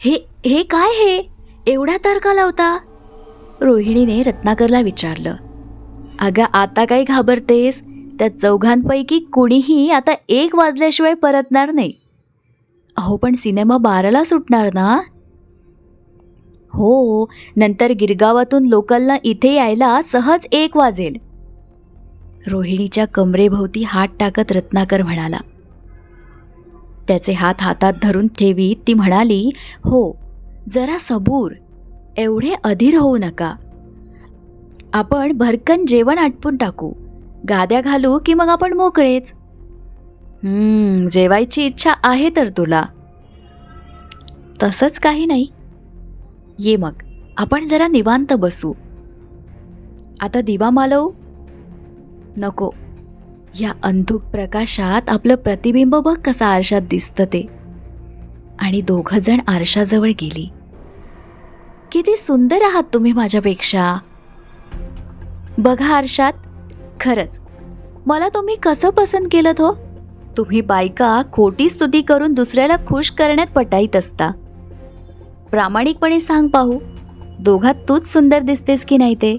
हे हे काय हे? एवढा तारखा लावता? रोहिणीने रत्नाकरला विचारलं. अगं आता काय घाबरतेस? त्या चौघांपैकी कुणीही आता एक वाजल्याशिवाय परतणार नाही. अहो पण सिनेमा बाराला सुटणार ना? हो नंतर गिरगावातून लोकलला इथे यायला सहज एक वाजेल. रोहिणीच्या कमरेभोवती हात टाकत रत्नाकर म्हणाला. त्याचे हात हातात धरून ठेवीत ती म्हणाली हो जरा सबूर एवढे अधीर होऊ नका. आपण भरकन जेवण आटपून टाकू गाद्या घालू की मग आपण मोकळेच. जेवायची इच्छा आहे तर तुला. तसंच काही नाही. ये मग आपण जरा निवांत बसू. आता दिवा मालवू. नको या अंधुक प्रकाशात आपलं प्रतिबिंब बघ कसं आरशात दिसतं ते. आणि दोघं जण आरशाजवळ गेली. किती सुंदर आहात तुम्ही माझ्यापेक्षा. बघा आरशात. खरंच मला तुम्ही कसं पसंत केलं हो? तुम्ही बायका खोटी स्तुती करून दुसऱ्याला खुश करण्यात पटाईत असता. प्रामाणिकपणे सांग पाहू दोघात तूच सुंदर दिसतेस की नाही ते?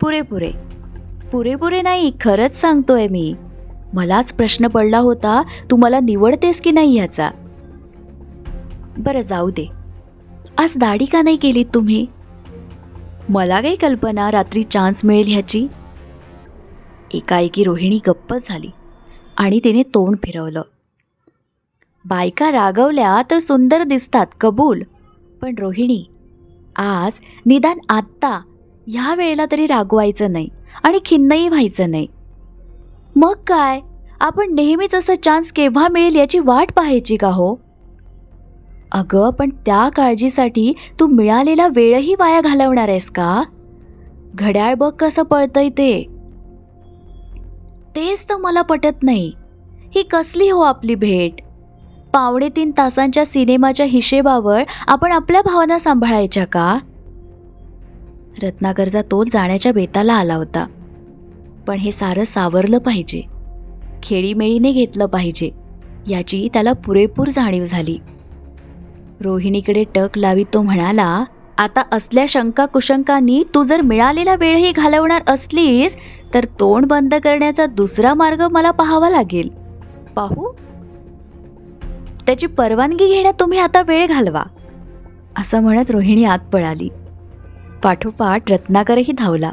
पुरे पुरे पुरेपुरे नाही खरंच सांगतोय मी. मलाच प्रश्न पडला होता तू मला निवडतेस की नाही याचा? बरं जाऊ दे. आज दाढी का नाही केलीत तुम्ही? मला काही कल्पना रात्री चान्स मिळेल ह्याची? एकाएकी रोहिणी गप्पच झाली आणि तिने तोंड फिरवलं. बायका रागवल्या तर सुंदर दिसतात कबूल. पण रोहिणी आज निदान आत्ता ह्या वेळेला तरी रागवायचं नाही. आणि खिन्नही व्हायचं नाही. मग काय? आपण नेहमीच असा चान्स केव्हा मिळेल याची वाट पाहायची का हो? अगं पण त्या काळजीसाठी तू मिळालेला वेळही वाया घालवणार आहेस का? घड्याळ बघ कसं पळतंय ते. तेच तर मला पटत नाही. ही कसली हो आपली भेट? पावणे तीन तासांच्या सिनेमाच्या हिशेबावर आपण आपल्या भावना सांभाळायच्या का? रत्नाकरचा तोल जाण्याच्या बेताला आला होता. पण हे सारं सावरलं पाहिजे. खेळीमेळीने घेतलं पाहिजे. याची त्याला पुरेपूर जाणीव झाली. रोहिणीकडे टक लावी तो म्हणाला आता असल्या शंका कुशंकांनी तू जर मिळालेला वेळही घालवणार असलीस तर तोंड बंद करण्याचा दुसरा मार्ग मला पाहावा लागेल. पाहू? त्याची परवानगी घेण्यात तुम्ही आता वेळ घालवा. असं म्हणत रोहिणी आत पळाली. पाठोपाठ रत्नाकरही धावला.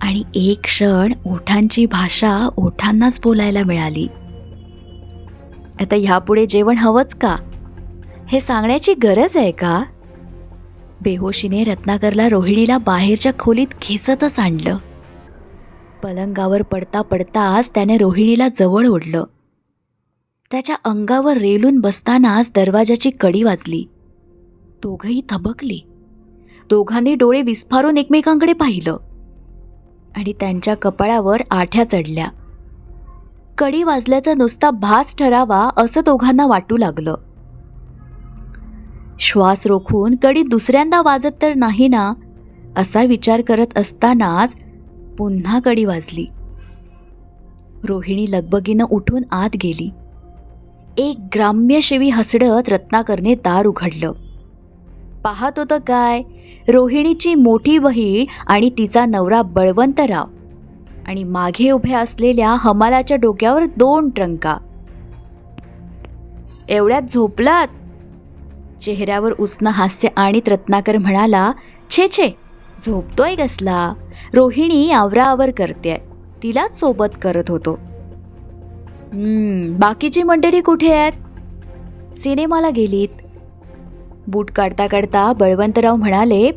आणि एक क्षण ओठांची भाषा ओठांनाच बोलायला मिळाली. आता ह्यापुढे जेवण हवंच का? हे सांगण्याची गरज आहे का? बेहोशीने रत्नाकरला रोहिणीला बाहेरच्या खोलीत खेचतच आणलं. पलंगावर पडता पडताच त्याने रोहिणीला जवळ ओढलं. त्याच्या अंगावर रेलून बसतानाच दरवाजाची कडी वाजली. दोघंही थबकली. दोघांनी डोळे विस्फारून एकमेकांकडे पाहिलं. आणि त्यांच्या कपाळावर आठ्या चढल्या. कडी वाजल्याचा नुसता भास ठरावा असं दोघांना वाटू लागलं. श्वास रोखून कडी दुसऱ्यांदा वाजत तर नाही ना असा विचार करत असतानाच पुन्हा कडी वाजली. रोहिणी लगबगीनं उठून आत गेली. एक ग्राम्य शिवी हसडत रत्नाकरने दार उघडलं. पाहत होतं काय? रोहिणीची मोठी बहीण आणि तिचा नवरा बळवंतराव. आणि मागे उभ्या असलेल्या हमालाच्या डोक्यावर दोन ट्रंका. एवढ्यात झोपलात चेहऱ्यावर उष्ण हास्य आणीत रत्नाकर म्हणाला छे छे झोपतोय कसला? रोहिणी आवराआवर करते तिलाच सोबत करत होतो. बाकीची मंडळी कुठे आहेत? सिनेमाला गेलीत? बूट काढता काढता बळवंतराव म्हणाले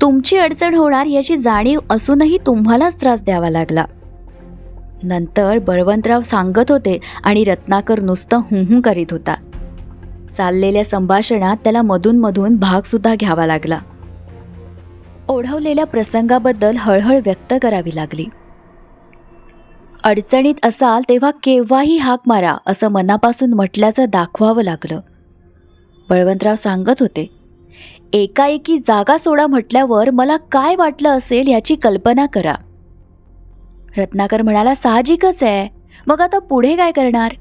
तुमची अडचण होणार याची जाणीव असूनही तुम्हालाच त्रास द्यावा लागला. नंतर बळवंतराव सांगत होते आणि रत्नाकर नुसतं हुंहुं करीत होता. चाललेल्या संभाषणात त्याला मधून मधून भागसुद्धा घ्यावा लागला. ओढवलेल्या प्रसंगाबद्दल हळहळ व्यक्त करावी लागली. अडचणीत असाल तेव्हा केव्हाही हाक मारा असं मनापासून म्हटल्याचं दाखवावं लागलं. बळवंतराव सांगत होते एकाएकी जागा सोडा म्हटल्यावर मला काय वाटलं असेल ह्याची कल्पना करा. रत्नाकर म्हणाला साहजिकच आहे. मग आता पुढे काय करणार?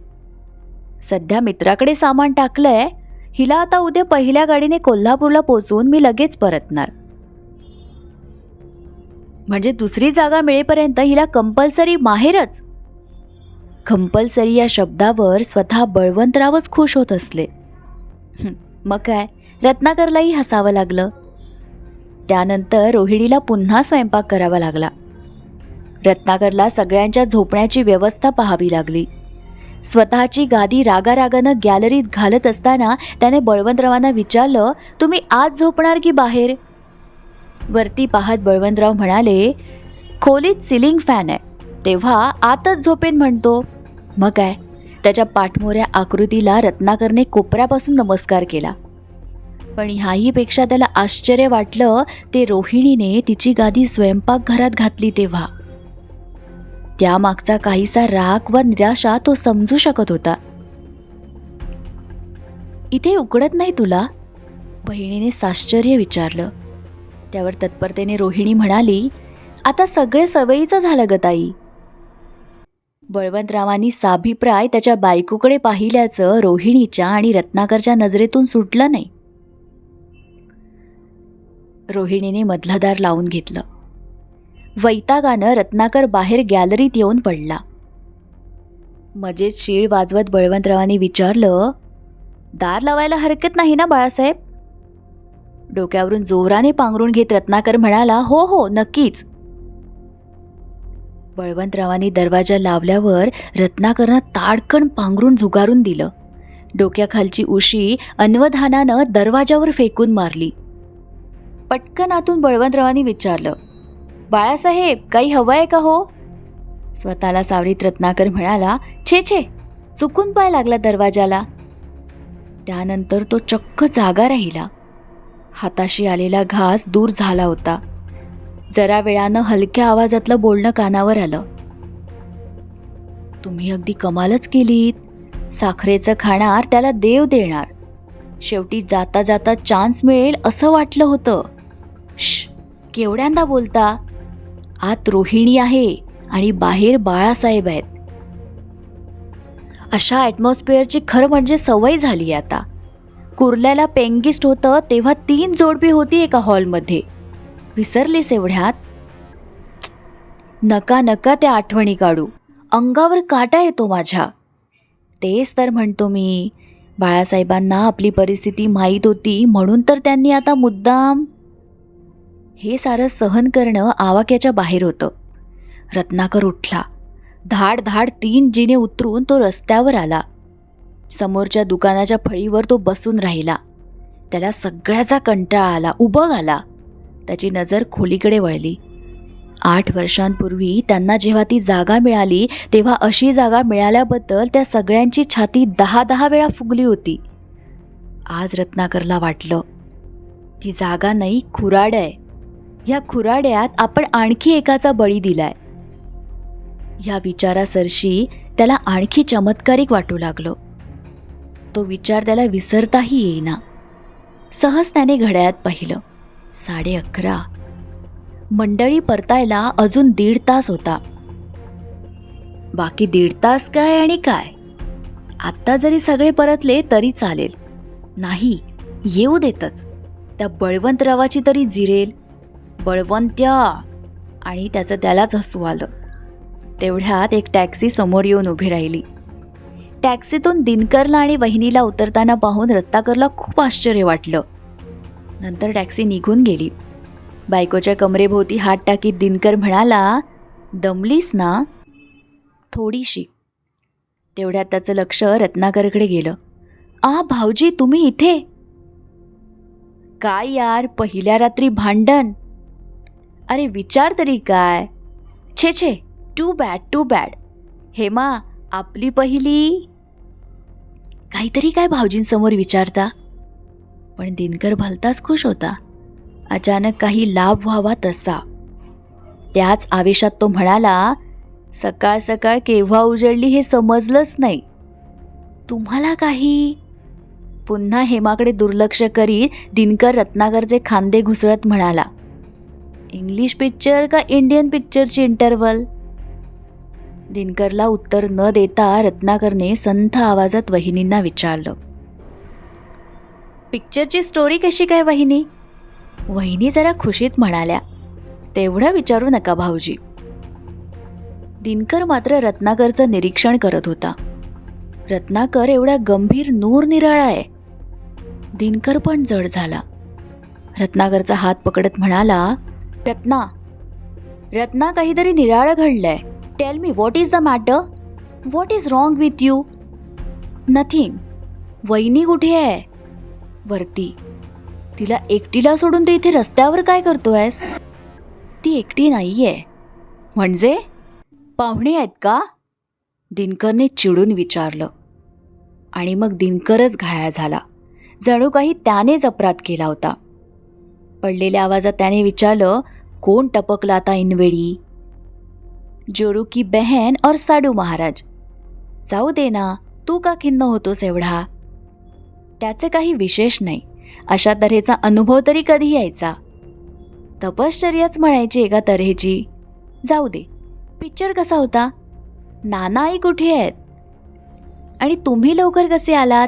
सध्या मित्राकडे सामान टाकलंय. हिला आता उद्या पहिल्या गाडीने कोल्हापूरला पोचवून मी लगेच परतणार. म्हणजे दुसरी जागा मिळेपर्यंत हिला कंपल्सरी माहेरच? कंपल्सरी या शब्दावर स्वतः बळवंतरावच खुश होत असले. मग काय? रत्नाकरलाही हसावं लागलं. त्यानंतर रोहिणीला पुन्हा स्वयंपाक करावा लागला. रत्नाकरला सगळ्यांच्या झोपण्याची व्यवस्था पाहावी लागली. स्वतःची गादी रागारागानं गॅलरीत घालत असताना त्याने बळवंतरावांना विचारलं तुम्ही आज झोपणार की बाहेर? वरती पाहत बळवंतराव म्हणाले खोलीत सिलिंग फॅन आहे. तेव्हा आतच झोपेन म्हणतो. मग काय? त्याच्या पाठमोऱ्या आकृतीला रत्नाकरने कोपऱ्यापासून नमस्कार केला. पण ह्याहीपेक्षा त्याला आश्चर्य वाटलं ते रोहिणीने तिची गादी स्वयंपाकघरात घातली तेव्हा. त्यामागचा काहीसा राग व निराशा तो समजू शकत होता. इथे उकडत नाही तुला? बहिणीने साश्चर्य विचारलं. त्यावर तत्परतेने रोहिणी म्हणाली आता सगळे सवयीचं झालं ग ताई. बळवंतरावांनी साभिप्राय त्याच्या बायकोकडे पाहिल्याचं रोहिणीच्या आणि रत्नाकरच्या नजरेतून सुटलं नाही. रोहिणीने मधलं दार लावून घेतलं. वैतागानं रत्नाकर बाहेर गॅलरीत येऊन पडला. मजेत शीळ वाजवत बळवंतरावांनी विचारलं दार लावायला हरकत नाही ना बाळासाहेब? डोक्यावरून जोराने पांघरून घेत रत्नाकर म्हणाला हो हो नक्कीच. बळवंतरावांनी दरवाजा लावल्यावर रत्नाकरनं ताडकण पांघरून झुगारून दिलं. डोक्याखालची उशी अन्वधानानं दरवाजावर फेकून मारली. पटकन आतून बळवंतरावांनी विचारलं बाळासाहेब काही हवं आहे का हो? स्वतःला सावरीत रत्नाकर म्हणाला छे छे चुकून पाय लागला दरवाजाला. त्यानंतर तो चक्क जागा राहिला. हाताशी आलेला घास दूर झाला होता. जरा वेळानं हलक्या आवाजातलं बोलणं कानावर आलं. तुम्ही अगदी कमालच केलीत. साखरेचं खाणार त्याला देव देणार. शेवटी जाता जाता चान्स मिळेल असं वाटलं होतं. श केवढ्यांदा बोलता? आत रोहिणी आहे आणि बाहेर बाळासाहेब आहेत. अशा ॲटमॉस्फिअरची खरं म्हणजे सवय झाली आता. कुर्ल्याला पेंगिस्ट होतं तेव्हा तीन जोडपी होती एका हॉलमध्ये विसरलीस एवढ्यात? नका नका त्या आठवणी काढू. अंगावर काटा येतो माझ्या. तेच तर म्हणतो मी. बाळासाहेबांना आपली परिस्थिती माहीत होती म्हणून तर त्यांनी आता मुद्दाम हे सारं सहन करणं आवाक्याच्या बाहेर होतं. रत्नाकर उठला. धाड धाड तीन जिने उतरून तो रस्त्यावर आला. समोरच्या दुकानाच्या फळीवर तो बसून राहिला. त्याला सगळ्याचा कंटाळा आला उभं आला. त्याची नजर खोलीकडे वळली. आठ वर्षांपूर्वी त्यांना जेव्हा ती जागा मिळाली तेव्हा अशी जागा मिळाल्याबद्दल त्या सगळ्यांची छाती दहा दहा वेळा फुगली होती. आज रत्नाकरला वाटलं ती जागा नाही खुराड आहे. ह्या खुराड्यात आपण आणखी एकाचा बळी दिलाय. ह्या विचारासरशी त्याला आणखी चमत्कारिक वाटू लागलं. तो विचार त्याला विसरताही येईना. सहज त्याने घड्याळात पाहिलं. साडे अकरा. मंडळी परतायला अजून दीड तास होता. बाकी दीड तास काय आणि काय? आत्ता जरी सगळे परतले तरी चालेल. नाही येऊ देतच. त्या बळवंतरावाची तरी जिरेल. बळवंत्या! आणि त्याचं त्यालाच हसू आलं. तेवढ्यात एक टॅक्सी समोर येऊन उभी राहिली. टॅक्सीतून दिनकरला आणि वहिनीला उतरताना पाहून रत्ताकरला खूप आश्चर्य वाटलं. नंतर टॅक्सी निघून गेली. बायकोच्या कमरेभोवती हात टाकीत दिनकर म्हणाला दमलीस ना? थोडीशी. तेवढ्यात त्याचं लक्ष रत्नाकरकडे गेलं. आ भाऊजी तुम्ही इथे? काय यार पहिल्या रात्री भांडण. अरे विचार तरी काय. छे छे too bad too bad. Hema आपली पहिली? काहीतरी काय भाऊजींसमोर विचारता? पण दिनकर भलताच खुश होता. अचानक काही लाभ व्हावा तसा. त्याच आवेशात तो म्हणाला सकाळ सकाळ केव्हा उजळली हे समजलंच नाही. तुम्हाला काही? पुन्हा हेमाकडे दुर्लक्ष करीत दिनकर रत्नाकरचे खांदे घुसळत म्हणाला इंग्लिश पिक्चर का इंडियन पिक्चरची इंटरवल दिनकरला उत्तर न देता रत्नाकरने संथ आवाजात वहिनींना विचारलं पिक्चरची स्टोरी कशी काय वहिनी? वहिनी जरा खुशीत म्हणाल्या तेवढं विचारू नका भाऊजी. दिनकर मात्र रत्नाकरचं निरीक्षण करत होता. रत्नाकर एवढा गंभीर नूर निराळा आहे. दिनकर पण जड झाला. रत्नाकरचा हात पकडत म्हणाला रत्ना रत्ना काहीतरी निराळं घडलंय. Tell me what is the matter what is wrong with you nothing वहिनी कुठे आहे? वरती. तिला एकटीला सोडून तू इथे रस्त्यावर काय करतोयस? ती एकटी नाहीये. म्हणजे? पाहुणे आहेत का? दिनकरने चिडून विचारलं. आणि मग दिनकरच घायाळ झाला. जणू काही त्यानेच अपराध केला होता. पडलेल्या आवाजात त्याने विचारलं कोण टपकला आता इनवेळी? जोरू की बहन और साडू महाराज. जाऊ दे ना तू का खिन्न होतोस एवढा? त्याचे काही विशेष नाही. अशा तऱ्हेचा अनुभव तरी कधी यायचा? तपश्चर्याच म्हणायची एका तऱ्हेची. जाऊ दे. पिक्चर कसा होता? नाना आई कुठे आहेत? आणि तुम्ही लवकर कसे आलात?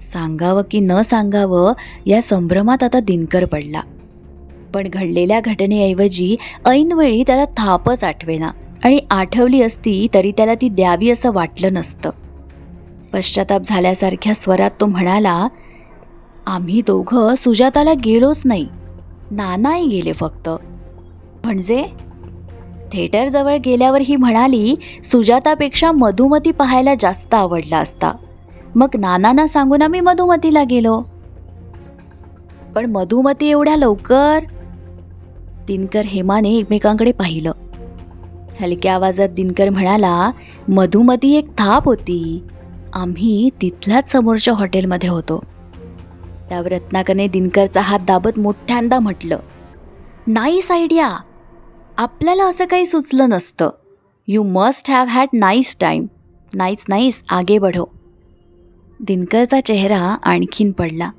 सांगावं की न सांगावं या संभ्रमात आता दिनकर पडला. पण घडलेल्या घटनेऐवजी ऐनवेळी त्याला थापच आठवेना आणि आठवली असती तरी त्याला ती द्यावी असं वाटलं नसतं. पश्चाताप झाल्यासारख्या स्वरात तो म्हणाला आम्ही दोघं सुजाताला गेलोच नाही. नानाही गेले फक्त. म्हणजे? थिएटरजवळ गेल्यावर ही म्हणाली सुजातापेक्षा मधुमती पाहायला जास्त आवडला असता. मग नानांना सांगून आम्ही मधुमतीला गेलो. पण मधुमती एवढ्या लवकर? दिनकर हेमाने एकमेकांकडे पाहिलं. हलक्या आवाजात दिनकर म्हणाला मधुमती एक थाप होती. आम्ही तिथल्याच समोरच्या हॉटेलमध्ये होतो. त्यावर रत्नाकरने दिनकरचा हात दाबत मोठ्यांदा म्हटलं नाईस आयडिया! आपल्याला असं काही सुचलं नसतं. You must have had nice time nice nice आगे बढो. दिनकरचा चेहरा आणखीन पडला.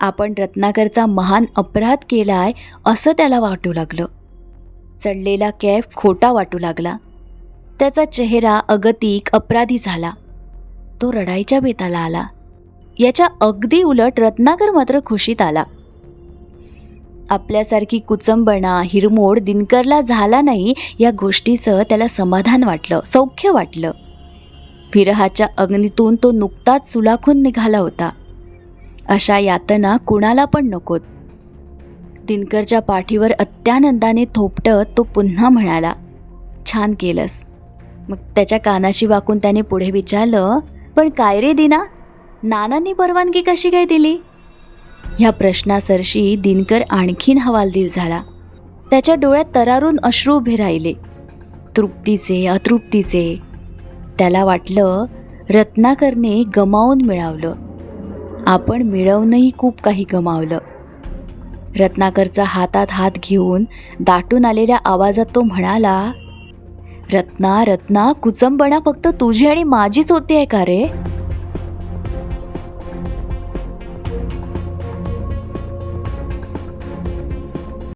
आपण रत्नाकरचा महान अपराध केलाय असं त्याला वाटू लागलं. चढलेला कॅफ खोटा वाटू लागला. त्याचा चेहरा अगतिक अपराधी झाला. तो रडायच्या बेताला आला. याच्या अगदी उलट रत्नाकर मात्र खुशीत आला. आपल्यासारखी कुचंबणा हिरमोड दिनकरला झाला नाही या गोष्टीचं त्याला समाधान वाटलं सौख्य वाटलं. विरहाच्या अग्नीतून तो नुकताच सुलाखून निघाला होता. अशा यातना कुणाला पण नकोत. दिनकरच्या पाठीवर अत्यानंदाने थोपटत तो पुन्हा म्हणाला छान केलंस. मग त्याच्या कानाशी वाकून त्याने पुढे विचारलं पण काय रे दिना? नानांनी परवानगी कशी काय दिली? ह्या प्रश्नासरशी दिनकर आणखीन हवालदिल झाला. त्याच्या डोळ्यात तरारून अश्रू उभे राहिले. तृप्तीचे अतृप्तीचे. त्याला वाटलं रत्नाकरने गमावून मिळवलं. आपण मिळवूनही खूप काही गमावलं. रत्नाकरचा हातात हात घेऊन दाटून आलेल्या आवाजात तो म्हणाला रत्ना रत्ना कुचंबणा फक्त तुझी आणि माझीच होती आहे का रे?